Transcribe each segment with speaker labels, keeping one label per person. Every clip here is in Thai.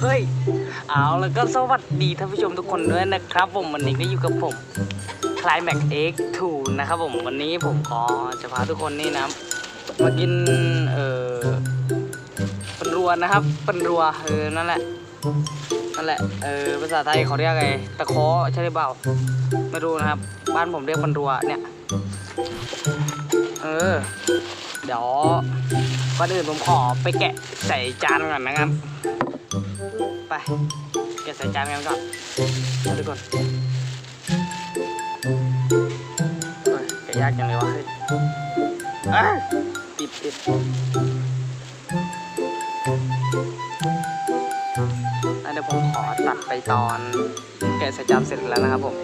Speaker 1: เฮ้ย เอาแล้วก็สวัสดีท่านผู้ชมทุกคนด้วยนะครับ ผมวันนี้ก็อยู่กับผมคลายแม็กเอ็กทูนะครับผมวันนี้ผมก็จะพาทุกคนนี่นะมากิน เอ่อปันรัวนะครับปันรัวเออนั่นแหละนั่นแหละเออภาษาไทยเขาเรียกไงตะเคอใช่หรือเปล่าไม่รู้นะครับ บ้านผมเรียกปันรัวเนี่ย ออเดี๋ยวก่อนอื่นผมขอไปแกะใส่จานก่อนนะครับ ไป แกะใส่จานกันก่อนเอาทุกคนเฮ้ยแกะยากจังเลยวะเฮ้ยติดติดเดี๋ยวผมขอตัดไปตอนแกะใส่จานเสร็จแล้วนะครับผม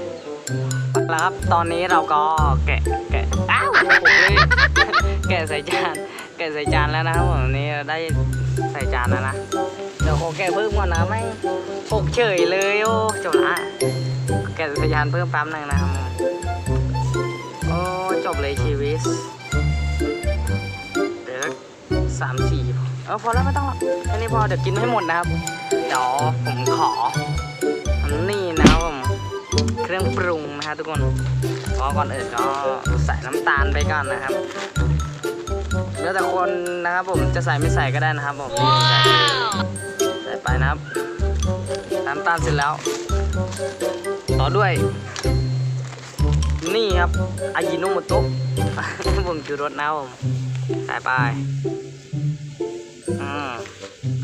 Speaker 1: แล้วครับ ตอนนี้เราก็แกะแกะ แกะใส่จานแกะใส่จานแล้วนะครับผมวันนี้ได้ใส่จานแล้วนะเดี๋ยวขอแกะเพิ่มก่อนนะไม่ปกเฉยเลยโอ้จบละแกะใส่จานเพิ่มแป๊บหนึ่งนะครับโอ้จบเลยชีวิตเดี๋ยวสักสามสี่เออพอแล้วไม่ต้องหรอกแค่นี้พอเดี๋ยวกินไม่หมดนะครับเดี๋ยวผมขออันนี่นะครับผมเครื่องปรุงนะฮะทุกคนพราะก่อนอื่นก็ใส่น้ำ ตาลไปก่อนนะครับ แล้วแต่คนนะครับผมจะใส่ไม่ใส่ก็ได้นะครับผมใส่ไปนะครับน้ำตาลเสร็จแล้ว ต่อด้วย นี่ครับอายิโนโมโตะผมจูรสนะครับผมใส่ไปอืม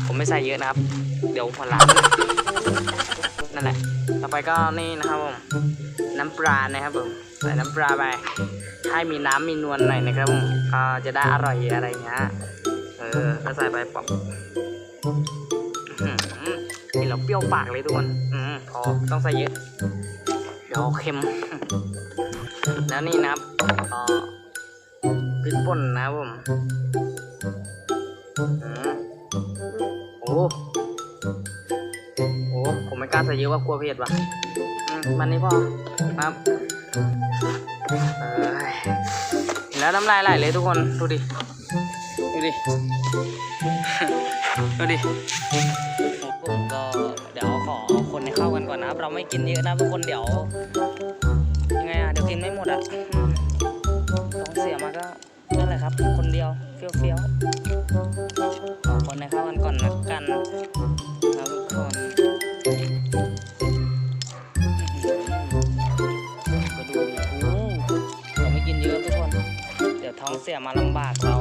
Speaker 1: ผมไม่ใส่เยอะนะครับ เดี๋ยวผมล้างนั่นแหละ ต่อไปก็นี่นะครับผม น้ำปลานะครับผมใส่น้ำปลาไปให้มีน้ำมีนวลหน่อยนะครับผมก็จะได้อร่อยอะไรเงี้ยเออก็ใส่ไปปอบอื้อหือเห็นแล้วเปรี้ยวปากเลยทุกคนอืมพอต้องใส่เยอะเดี๋ยวเค็ม แล้วนี่นะครับพริกป่นนะผมโอ้โหผมไม่กล้าใส่เยอะว่ากลัวเผ็ดว่ะมมันนี่พอครับ เห็นแล้วน้ำลายไหลเลยทุกคนดูดิ ดูดิ ดูดิผมก็เดี๋ยวขอคนให้เข้ากันก่อนนะครับ เราไม่กินเยอะนะทุกคนเดี๋ยวยังไงอะเดี๋ยวกินไม่หมดอะท้องเสียมาก็นั่นแหละครับ คนเดียวเฟี้ยวเฟี้ยวขอคนให้เข้ากันก่อนนะกันนะทุกคน เสียมาลำบากเรา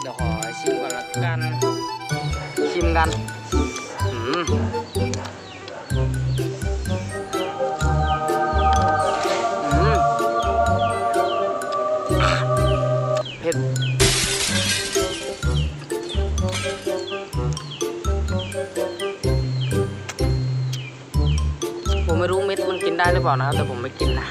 Speaker 1: เดี๋ยวขอชิมก่อนละกัน ชิมกันอืมอืมเผ็ดผมไม่รู้เม็ดมันกินได้หรือเปล่านะครับ แต่ผมไม่กินนะ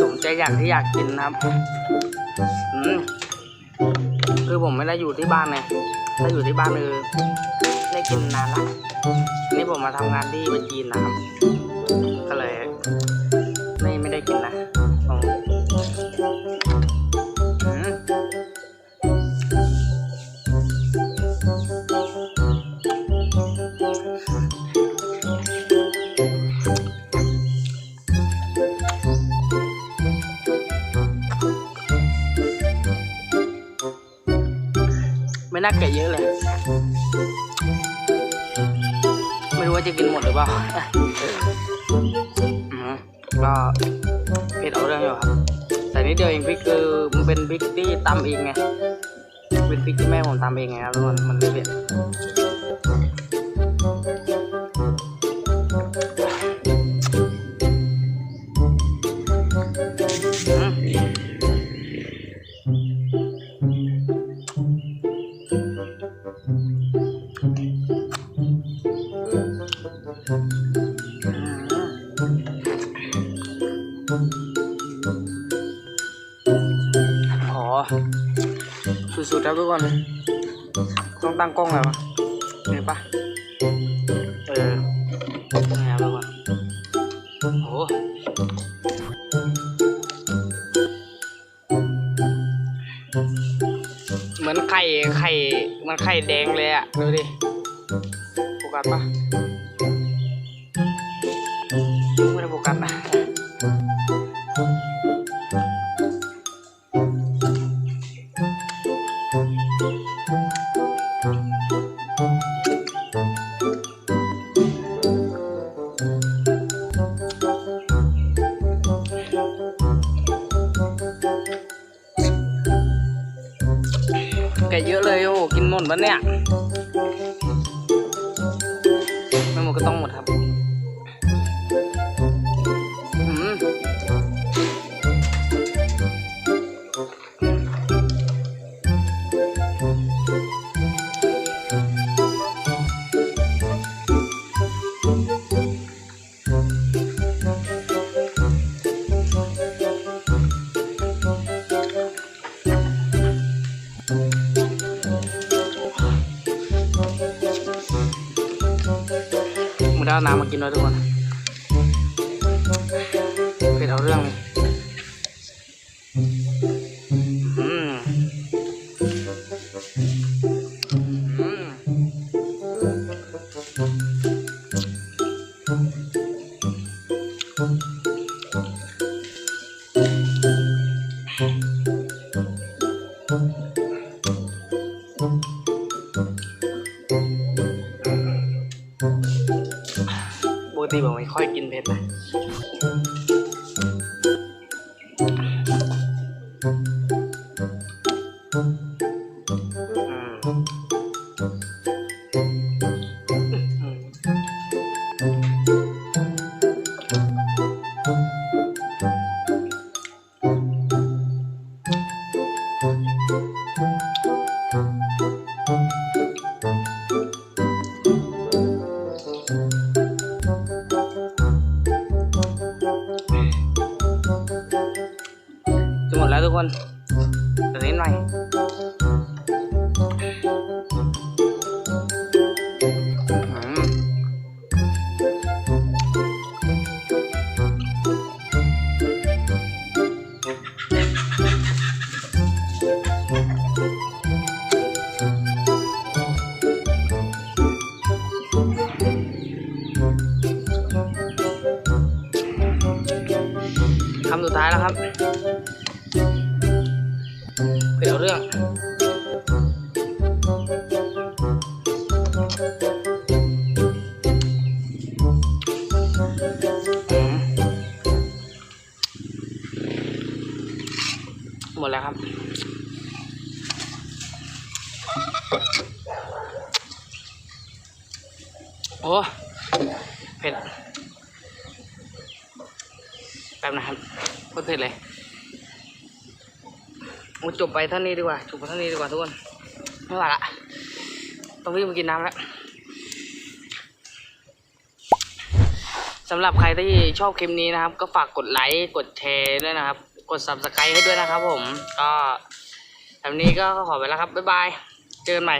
Speaker 1: สมใจอยากที่อยากกินนะครับอืมคือผมไม่ได้อยู่ที่บ้านไงถ้าอยู่ที่บ้านเออ กินนานละนี่ผมมาทำงานที่ประจีนนะครับก็เลยไม่ไม่ได้กินนะอืมไม่น่าแกะเยอะเลย ว่าจะกินหมดหรือเปล่าอืมก็เผ็ดเอาเรื่องอยู่ครับแต่นิดเดียวเองพริกคือมันเป็นพริกที่ตำเองไงเป็นพริกที่แม่ผมตำเองไงครับทุกคนมันไม่เผ็ด แล้วทุกคนเลยต้องตั้งกล้องไงวะเห็นปะเออนี่ครับทุกคนโอ้เหมือนไข่ไข่มันไข่แดงเลยอะดูดิโฟกัสปะ เยอะเลยโอ้โหกินหมดปะเนี่ย น้ำมากินด้วยทุกคนเป็ดเอาเรื่องเลย ติผมไม่ค่อยกินเผ็ดนะ คนเดี๋ยวนิดหน่อยคำสุดท้ายแล้วครับ เดี๋ยวเรื่องหมดแล้วครับ โอ้เผ็ดแป๊บนะครับโคตรเผ็ดเลย โอ้จบไปท่านี้ดีกว่าจบไปท่านี้ดีกว่าทุกคนไม่ไหวละต้องวิ่งไปกินน้ำแล้วสำหรับใครที่ชอบคลิปนี้นะครับ ก็ฝากกดไลค์กดแชร์ด้วยนะครับ กด subscribe ให้ด้วยนะครับผม ก็ทำนี้ก็ขอไปแล้วครับ บ๊ายบาย เจอกันใหม่